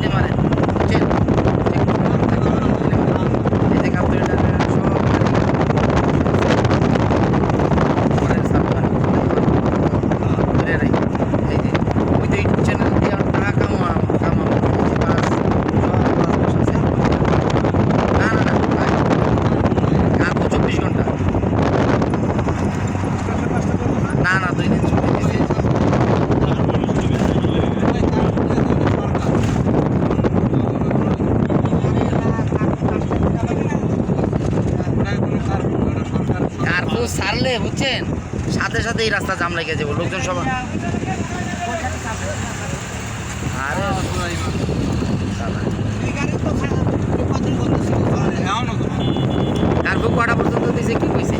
てまで。বুঝছেন? সাথে সাথে এই রাস্তা জাম লেগে যাব, লোকজন সব আরে সালা। কার্পু কটা পর্যন্ত দিছে, কি কইছে?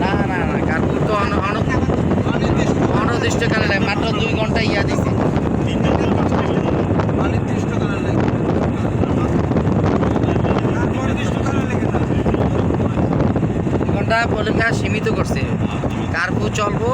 না না না কার্পু তো অন- অন- অনির্দিষ্টকালে মাত্র দুই ঘণ্টা ইয়া দিছে। ঘণ্টা পরীক্ষা সীমিত করছে। কার্পু চলবো?